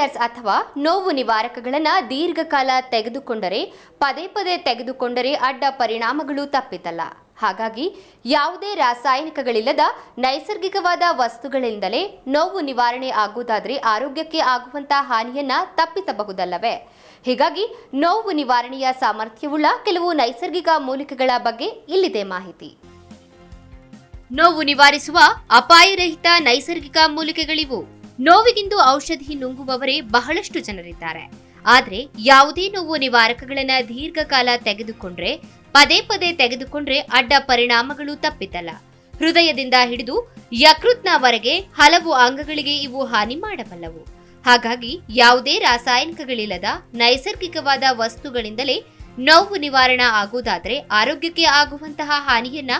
Killers ಅಥವಾ ನೋವು ನಿವಾರಕಗಳನ್ನು ದೀರ್ಘಕಾಲ ತೆಗೆದುಕೊಂಡರೆ, ಪದೇ ಪದೇ ತೆಗೆದುಕೊಂಡರೆ ಅಡ್ಡ ಪರಿಣಾಮಗಳು ತಪ್ಪಿತಲ್ಲ. ಹಾಗಾಗಿ ಯಾವುದೇ ರಾಸಾಯನಿಕಗಳಿಲ್ಲದ ನೈಸರ್ಗಿಕವಾದ ವಸ್ತುಗಳಿಂದಲೇ ನೋವು ನಿವಾರಣೆ ಆಗುವುದಾದರೆ ಆರೋಗ್ಯಕ್ಕೆ ಆಗುವಂತಹ ಹಾನಿಯನ್ನ ತಪ್ಪಿಸಬಹುದಲ್ಲವೇ? ಹೀಗಾಗಿ ನೋವು ನಿವಾರಣೆಯ ಸಾಮರ್ಥ್ಯವುಳ್ಳ ಕೆಲವು ನೈಸರ್ಗಿಕ ಮೂಲಿಕೆಗಳ ಬಗ್ಗೆ ಇಲ್ಲಿದೆ ಮಾಹಿತಿ. ನೋವು ನಿವಾರಿಸುವ ಅಪಾಯರಹಿತ ನೈಸರ್ಗಿಕ ಮೂಲಿಕೆಗಳಿವು. ನೋವಿಗಿಂದು ಔಷಧಿ ನುಂಗುವವರೇ ಬಹಳಷ್ಟು ಜನರಿದ್ದಾರೆ. ಆದರೆ ಯಾವುದೇ ನೋವು ನಿವಾರಕಗಳನ್ನ ದೀರ್ಘಕಾಲ ತೆಗೆದುಕೊಂಡ್ರೆ, ಪದೇ ಪದೇ ತೆಗೆದುಕೊಂಡ್ರೆ ಅಡ್ಡ ಪರಿಣಾಮಗಳು ತಪ್ಪಿತಲ್ಲ. ಹೃದಯದಿಂದ ಹಿಡಿದು ಯಕೃತ್ನವರೆಗೆ ಹಲವು ಅಂಗಗಳಿಗೆ ಇವು ಹಾನಿ ಮಾಡಬಲ್ಲವು. ಹಾಗಾಗಿ ಯಾವುದೇ ರಾಸಾಯನಿಕಗಳಿಲ್ಲದ, ನೈಸರ್ಗಿಕವಾದ ವಸ್ತುಗಳಿಂದಲೇ ನೋವು ನಿವಾರಣೆ ಆಗುವುದಾದರೆ ಆರೋಗ್ಯಕ್ಕೆ ಆಗುವಂತಹ ಹಾನಿಯನ್ನ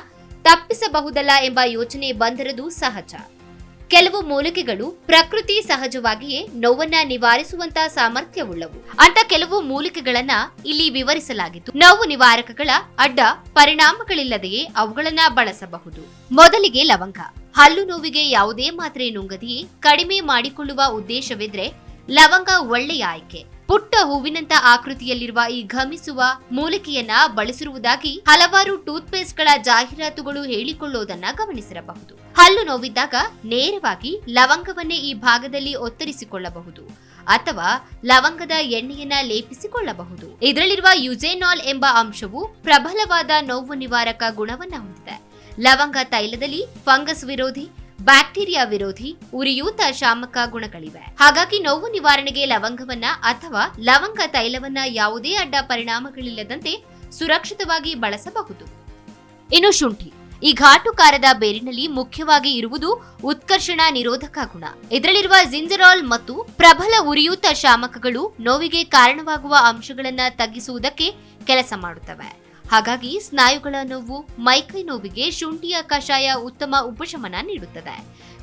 ತಪ್ಪಿಸಬಹುದಲ್ಲ ಎಂಬ ಯೋಚನೆ ಬಂದರದು ಸಹಜ. ಕೆಲವು ಮೂಲಿಕೆಗಳು ಪ್ರಕೃತಿ ಸಹಜವಾಗಿಯೇ ನೋವನ್ನ ನಿವಾರಿಸುವಂತ ಸಾಮರ್ಥ್ಯವುಳ್ಳವು. ಅಂತ ಕೆಲವು ಮೂಲಿಕೆಗಳನ್ನ ಇಲ್ಲಿ ವಿವರಿಸಲಾಗಿತ್ತು. ನೋವು ನಿವಾರಕಗಳ ಅಡ್ಡ ಪರಿಣಾಮಗಳಿಲ್ಲದೆಯೇ ಅವುಗಳನ್ನ ಬಳಸಬಹುದು. ಮೊದಲಿಗೆ ಲವಂಗ. ಹಲ್ಲು ನೋವಿಗೆ ಯಾವುದೇ ಮಾತ್ರೆ ನುಂಗದೆಯೇ ಕಡಿಮೆ ಮಾಡಿಕೊಳ್ಳುವ ಉದ್ದೇಶವಿದ್ರೆ ಲವಂಗ ಒಳ್ಳೆಯ ಆಯ್ಕೆ. ಪುಟ್ಟ ಹೂವಿನಂತ ಆಕೃತಿಯಲ್ಲಿರುವ ಈ ಘಮಿಸುವ ಮೂಲಿಕೆಯನ್ನ ಬಳಸಿರುವುದಾಗಿ ಹಲವಾರು ಟೂತ್ ಪೇಸ್ಟ್ಗಳ ಜಾಹೀರಾತುಗಳು ಹೇಳಿಕೊಳ್ಳುವುದನ್ನ ಗಮನಿಸಿರಬಹುದು. ಹಲ್ಲು ನೋವಿದ್ದಾಗ ನೇರವಾಗಿ ಲವಂಗವನ್ನೇ ಈ ಭಾಗದಲ್ಲಿ ಒತ್ತರಿಸಿಕೊಳ್ಳಬಹುದು ಅಥವಾ ಲವಂಗದ ಎಣ್ಣೆಯನ್ನ ಲೇಪಿಸಿಕೊಳ್ಳಬಹುದು. ಇದರಲ್ಲಿರುವ ಯುಜೆನಾಲ್ ಎಂಬ ಅಂಶವು ಪ್ರಬಲವಾದ ನೋವು ನಿವಾರಕ ಗುಣವನ್ನ ಹೊಂದಿದೆ. ಲವಂಗ ತೈಲದಲ್ಲಿ ಫಂಗಸ್ ವಿರೋಧಿ ಬ್ಯಾಕ್ಟೀರಿಯಾ ವಿರೋಧಿ ಉರಿಯೂತ ಶಾಮಕ ಗುಣಗಳಿವೆ. ಹಾಗಾಗಿ ನೋವು ನಿವಾರಣೆಗೆ ಲವಂಗವನ್ನ ಅಥವಾ ಲವಂಗ ತೈಲವನ್ನ ಯಾವುದೇ ಅಡ್ಡ ಪರಿಣಾಮಗಳಿಲ್ಲದಂತೆ ಸುರಕ್ಷಿತವಾಗಿ ಬಳಸಬಹುದು. ಇನ್ನು ಶುಂಠಿ. ಈ ಘಾಟುಕಾರದ ಬೇರಿನಲ್ಲಿ ಮುಖ್ಯವಾಗಿ ಇರುವುದು ಉತ್ಕರ್ಷಣ ನಿರೋಧಕ ಗುಣ. ಇದರಲ್ಲಿರುವ ಜಿಂಜರಾಲ್ ಮತ್ತು ಪ್ರಬಲ ಉರಿಯೂತ ಶಾಮಕಗಳು ನೋವಿಗೆ ಕಾರಣವಾಗುವ ಅಂಶಗಳನ್ನು ತಗ್ಗಿಸುವುದಕ್ಕೆ ಕೆಲಸ ಮಾಡುತ್ತವೆ. ಹಾಗಾಗಿ ಸ್ನಾಯುಗಳ ನೋವು, ಮೈಕೈ ನೋವಿಗೆ ಶುಂಠಿಯ ಕಷಾಯ ಉತ್ತಮ ಉಪಶಮನ ನೀಡುತ್ತದೆ.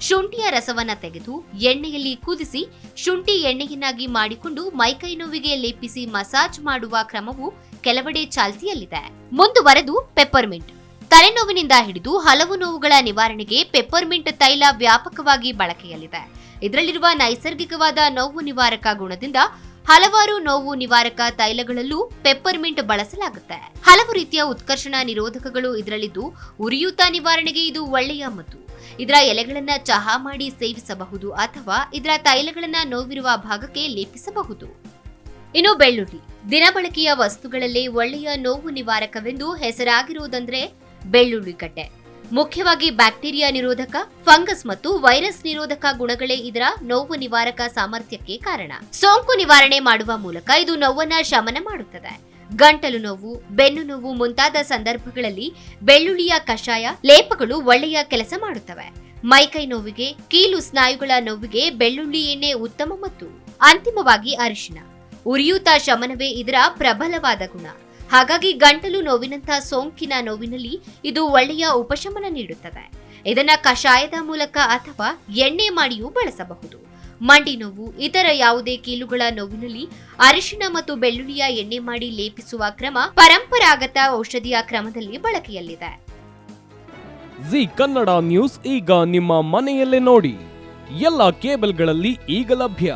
ಶುಂಠಿಯ ರಸವನ್ನ ತೆಗೆದು ಎಣ್ಣೆಯಲ್ಲಿ ಕುದಿಸಿ ಶುಂಠಿ ಎಣ್ಣೆಯನ್ನಾಗಿ ಮಾಡಿಕೊಂಡು ಮೈಕೈ ನೋವಿಗೆ ಲೇಪಿಸಿ ಮಸಾಜ್ ಮಾಡುವ ಕ್ರಮವು ಕೆಲವೆಡೆ ಚಾಲ್ತಿಯಲ್ಲಿದೆ. ಮುಂದುವರೆದು ಪೆಪ್ಪರ್ಮಿಂಟ್ ತಲೆನೋವಿನಿಂದ ಹಿಡಿದು ಹಲವು ನೋವುಗಳ ನಿವಾರಣೆಗೆ ಪೆಪ್ಪರ್ಮಿಂಟ್ ತೈಲ ವ್ಯಾಪಕವಾಗಿ ಬಳಕೆಯಲ್ಲಿದೆ. ಇದರಲ್ಲಿರುವ ನೈಸರ್ಗಿಕವಾದ ನೋವು ನಿವಾರಕ ಗುಣದಿಂದ ಹಲವಾರು ನೋವು ನಿವಾರಕ ತೈಲಗಳಲ್ಲೂ ಪೆಪ್ಪರ್ಮಿಂಟ್ ಬಳಸಲಾಗುತ್ತೆ. ಹಲವು ರೀತಿಯ ಉತ್ಕರ್ಷಣ ನಿರೋಧಕಗಳು ಇದರಲ್ಲಿದ್ದು ಉರಿಯೂತ ನಿವಾರಣೆಗೆ ಇದು ಒಳ್ಳೆಯ ಮದ್ದು. ಇದರ ಎಲೆಗಳನ್ನ ಚಹಾ ಮಾಡಿ ಸೇವಿಸಬಹುದು ಅಥವಾ ಇದರ ತೈಲಗಳನ್ನ ನೋವಿರುವ ಭಾಗಕ್ಕೆ ಲೇಪಿಸಬಹುದು. ಇನ್ನು ಬೆಳ್ಳುಳ್ಳಿ. ದಿನಬಳಕೆಯ ವಸ್ತುಗಳಲ್ಲಿ ಒಳ್ಳೆಯ ನೋವು ನಿವಾರಕವೆಂದು ಹೆಸರಾಗಿರುವುದಂದ್ರೆ ಬೆಳ್ಳುಳ್ಳಿ ಕಟ್ಟೆ ಮುಖ್ಯವಾಗಿ ಬ್ಯಾಕ್ಟೀರಿಯಾ ನಿರೋಧಕ, ಫಂಗಸ್ ಮತ್ತು ವೈರಸ್ ನಿರೋಧಕ ಗುಣಗಳೇ ಇದರ ನೋವು ನಿವಾರಕ ಸಾಮರ್ಥ್ಯಕ್ಕೆ ಕಾರಣ. ಸೋಂಕು ನಿವಾರಣೆ ಮಾಡುವ ಮೂಲಕ ಇದು ನೋವನ್ನ ಶಮನ ಮಾಡುತ್ತದೆ. ಗಂಟಲು ನೋವು, ಬೆನ್ನು ನೋವು ಮುಂತಾದ ಸಂದರ್ಭಗಳಲ್ಲಿ ಬೆಳ್ಳುಳ್ಳಿಯ ಕಷಾಯ, ಲೇಪಗಳು ಒಳ್ಳೆಯ ಕೆಲಸ ಮಾಡುತ್ತವೆ. ಮೈಕೈ ನೋವಿಗೆ, ಕೀಲು ಸ್ನಾಯುಗಳ ನೋವಿಗೆ ಬೆಳ್ಳುಳ್ಳಿ ಎಣ್ಣೆ ಉತ್ತಮ ಮತ್ತು ಅಂತಿಮವಾಗಿ ಅರಿಶಿನ. ಉರಿಯೂತ ಶಮನವೇ ಇದರ ಪ್ರಬಲವಾದ ಗುಣ. ಹಾಗಾಗಿ ಗಂಟಲು ನೋವಿನಂತಹ ಸೋಂಕಿನ ನೋವಿನಲ್ಲಿ ಇದು ಒಳ್ಳೆಯ ಉಪಶಮನ ನೀಡುತ್ತದೆ. ಇದನ್ನ ಕಷಾಯದ ಮೂಲಕ ಅಥವಾ ಎಣ್ಣೆ ಮಾಡಿಯೂ ಬಳಸಬಹುದು. ಮಂಡಿ ನೋವು, ಇತರ ಯಾವುದೇ ಕೀಲುಗಳ ನೋವಿನಲ್ಲಿ ಅರಿಶಿನ ಮತ್ತು ಬೆಳ್ಳುಳ್ಳಿಯ ಎಣ್ಣೆ ಮಾಡಿ ಲೇಪಿಸುವ ಕ್ರಮ ಪರಂಪರಾಗತ ಔಷಧಿಯ ಕ್ರಮದಲ್ಲಿ ಬಳಕೆಯಲ್ಲಿದೆ. ಜಿ ಕನ್ನಡ ನ್ಯೂಸ್ ಈಗ ನಿಮ್ಮ ಮನೆಯಲ್ಲೇ ನೋಡಿ. ಎಲ್ಲ ಕೇಬಲ್ಗಳಲ್ಲಿ ಈಗ ಲಭ್ಯ.